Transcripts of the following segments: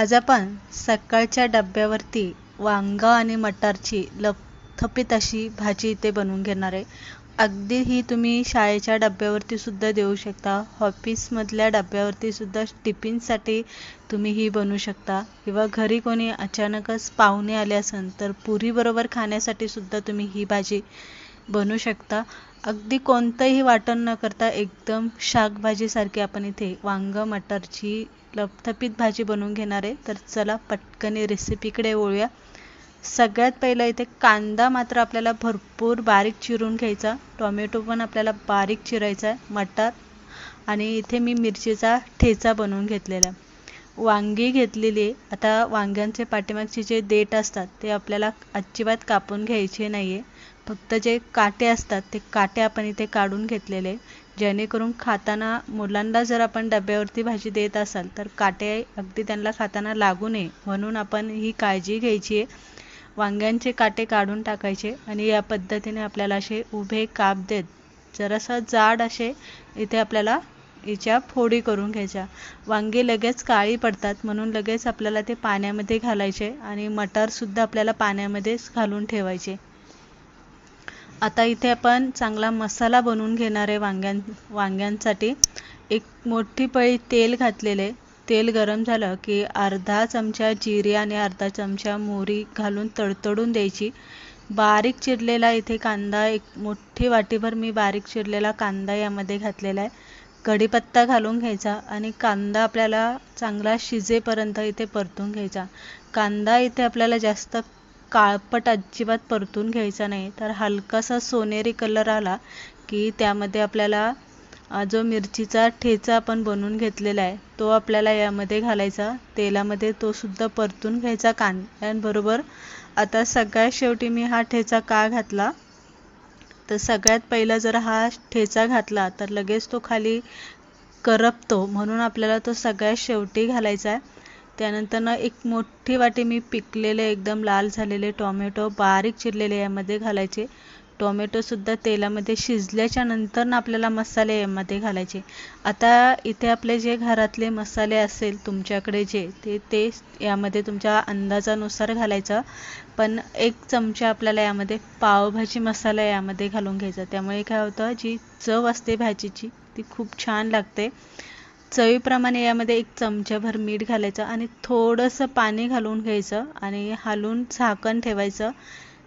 आज आपण सकाळच्या डब्यावरती वांग आणि मटारची लपथपीत अशी भाजी इथे बनवून घेणार आहे. अगदी ही तुम्ही शाळेच्या डब्यावरती सुद्धा देऊ शकता. ऑफिसमधल्या डब्यावरती सुद्धा टिफिनसाठी तुम्ही ही बनवू शकता. किंवा घरी कोणी अचानकच पाहुणे आले असेल तर पुरीबरोबर खाण्यासाठी सुद्धा तुम्ही ही भाजी बनवू शकता. अगदी कोणतंही वाटण न करता एकदम शाकभाजीसारखी आपण इथे वांग मटारची लपथपीत भाजी बनवून घेणार आहे. तर चला पटकन रेसिपीकडे वळूया. सगळ्यात पहिलं इथे कांदा मात्र आपल्याला भरपूर बारीक चिरून घ्यायचा. टोमॅटो पण आपल्याला बारीक चिरायचा आहे मटार. आणि इथे मी मिरचीचा ठेचा बनवून घेतलेला आहे. वांगी घेतलेली आहे. आता वांग्यांचे पाठीमागचे जे देठ असतात ते आपल्याला अजिबात कापून घ्यायचे नाही आहे फक्त जे काटे असतात ते काटे आपण इथे काढून घेतलेले जेणेकरून खाताना मुलांना जर आपण डब्यावरती भाजी देत असाल तर काटे अगदी त्यांना खाताना लागू नये. म्हणून आपण ही काळजी घ्यायची आहे. वांग्यांचे काटे काढून टाकायचे आणि या पद्धतीने आपल्याला असे उभे काप देत जरासं जाड असे इथे आपल्याला याच्या फोडी करून घ्यायच्या. वांगे लगेच काळी पडतात म्हणून लगेच आपल्याला ते पाण्यामध्ये घालायचे आणि मटारसुद्धा आपल्याला पाण्यामध्येच घालून ठेवायचे. आता इथे आपण चांगला मसाला बनवून घेणार आहे वांग्यां वांग्यांसाठी. एक मोठी पळी तेल घातलेले. तेल गरम झालं की अर्धा चमचा जिरे आणि अर्धा चमचा मोहरी घालून तडतडून द्यायची. बारीक चिरलेला इथे कांदा एक मोठी वाटीभर मी बारीक चिरलेला कांदा यामध्ये घातलेला आहे. कढीपत्ता घालून घ्यायचा आणि कांदा आपल्याला चांगला शिजेपर्यंत इथे परतून घ्यायचा. कांदा इथे आपल्याला जास्त काळपट अजिबात परतून घ्यायचा नाही. तर हलकासा सोनेरी कलर आला की त्यामध्ये आपल्याला जो मिरचीचा ठेचा आपण बनवून घेतलेला आहे तो आपल्याला यामध्ये घालायचा. तेलामध्ये तो सुद्धा परतून घ्यायचा कांद्यांबरोबर आता सगळ्यात शेवटी मी हा ठेचा का घातला? तर सगळ्यात पहिला जर हा ठेचा घातला तर लगेच तो खाली करपतो. म्हणून आपल्याला तो सगळ्यात शेवटी घालायचा आहे. त्यानंतर ना एक मोठी वाटी मी पिकलेले एकदम लाल झालेले टोमॅटो बारीक चिरलेले यामध्ये घालायचे. टोमॅटोसुद्धा तेलामध्ये शिजल्याच्या नंतर ना आपल्याला मसाले यामध्ये घालायचे. आता इथे आपले जे घरातले मसाले असेल तुमच्याकडे जे ते ते यामध्ये तुमच्या अंदाजानुसार घालायचं. पण एक चमचा आपल्याला यामध्ये पावभाजी मसाला यामध्ये घालून घ्यायचा. त्यामुळे काय होतं जी चव असते भाजीची ती खूप छान लागते. चवीप्रमाणे यामध्ये एक चमचाभर मीठ घालायचं आणि थोडंसं पाणी घालून घ्यायचं आणि हालून झाकण ठेवायचं.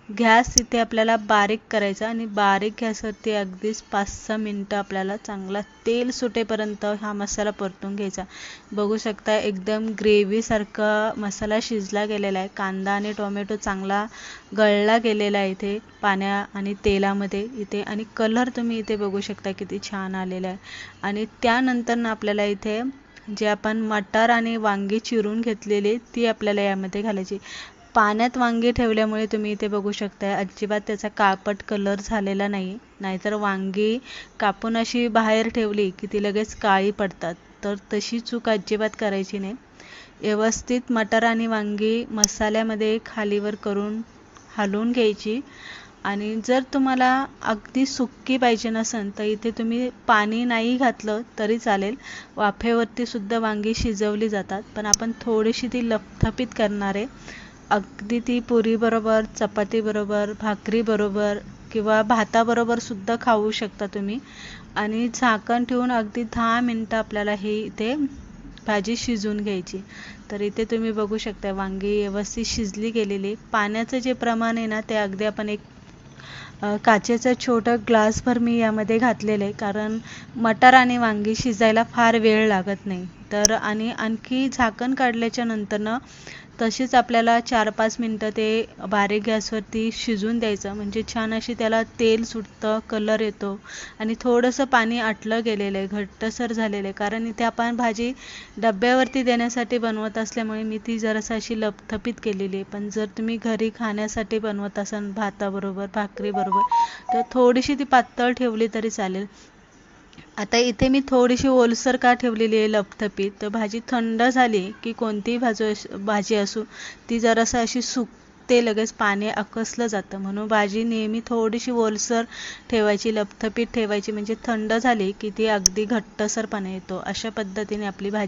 गॅस इथे आपल्याला बारीक करायचा आणि बारीक गॅसवरती अगदीच पाच सहा मिनटं आपल्याला चांगला तेल सुटेपर्यंत हा मसाला परतून घ्यायचा. बघू शकता एकदम ग्रेव्हीसारखा मसाला शिजला गेलेला आहे. कांदा आणि टोमॅटो चांगला गळला गेलेला आहे इथे पाण्या आणि तेलामध्ये इथे आणि कलर तुम्ही इथे बघू शकता किती छान आलेला आहे. आणि त्यानंतर आपल्याला इथे जे आपण मटार आणि वांगी चिरून घेतलेली ती आपल्याला यामध्ये घालायची. पाण्यात वांगी ठेवल्यामुळे तुम्ही इथे बघू शकता अजिबात त्याचा काळपट कलर झालेला नाही. नाहीतर वांगी कापून अशी बाहेर ठेवली की ती लगेच काळी पडतात. तर तशी चूक अजिबात करायची नाही. व्यवस्थित मटार आणि वांगी मसाल्यामध्ये खालीवर करून हलवून घ्यायची. आणि जर तुम्हाला अगदी सुक्की पाहिजे नसेल तर इथे तुम्ही पाणी नाही घातलं तरी चालेल. वाफेवरती सुद्धा वांगी शिजवली जातात. पण आपण थोडीशी ती लपथपीत करणार आहे. अगदी ती पुरीबरोबर चपातीबरोबर भाकरीबरोबर किंवा भाताबरोबर सुद्धा खाऊ शकता तुम्ही. आणि झाकण ठेवून अगदी दहा मिनटं आपल्याला हे इथे भाजी शिजवून घ्यायची. तर इथे तुम्ही बघू शकता वांगी व्यवस्थित शिजली गेलेली. पाण्याचं जे प्रमाण आहे ना ते अगदी आपण एक काचेचं छोटं ग्लासभर मी यामध्ये घातलेलं आहे. कारण मटार आणि वांगी शिजायला फार वेळ लागत नाही. तर आणि आणखी झाकण काढल्याच्या नंतरनं तशीच आपल्याला चार पाच मिनटं ते बारीक गॅसवरती शिजून द्यायचं. म्हणजे छान अशी त्याला तेल सुटतं कलर येतो. आणि थोडंसं पाणी आटलं गेलेलं आहे घट्टसर झालेलं आहे. कारण इथे आपण भाजी डब्यावरती देण्यासाठी बनवत असल्यामुळे मी ती जरासं अशी लपथपीत केलेली आहे. पण जर तुम्ही घरी खाण्यासाठी बनवत असाल भाताबरोबर भाकरीबरोबर तर थोडीशी ती पातळ ठेवली तरी चालेल. आता इथे मी थोडीशी ओलसर का ठेवलेली आहे लपथपीत तर भाजी थंड झाली की कोणतीही भाजी भाजी असू ती जरासं अशी सुकते लगेच पाणी आकसलं जातं. म्हणून भाजी नेहमी थोडीशी ओलसर ठेवायची लपथपीत ठेवायची म्हणजे थंड झाली की ती अगदी घट्टसरपणा येतो. अशा पद्धतीने आपली भाजी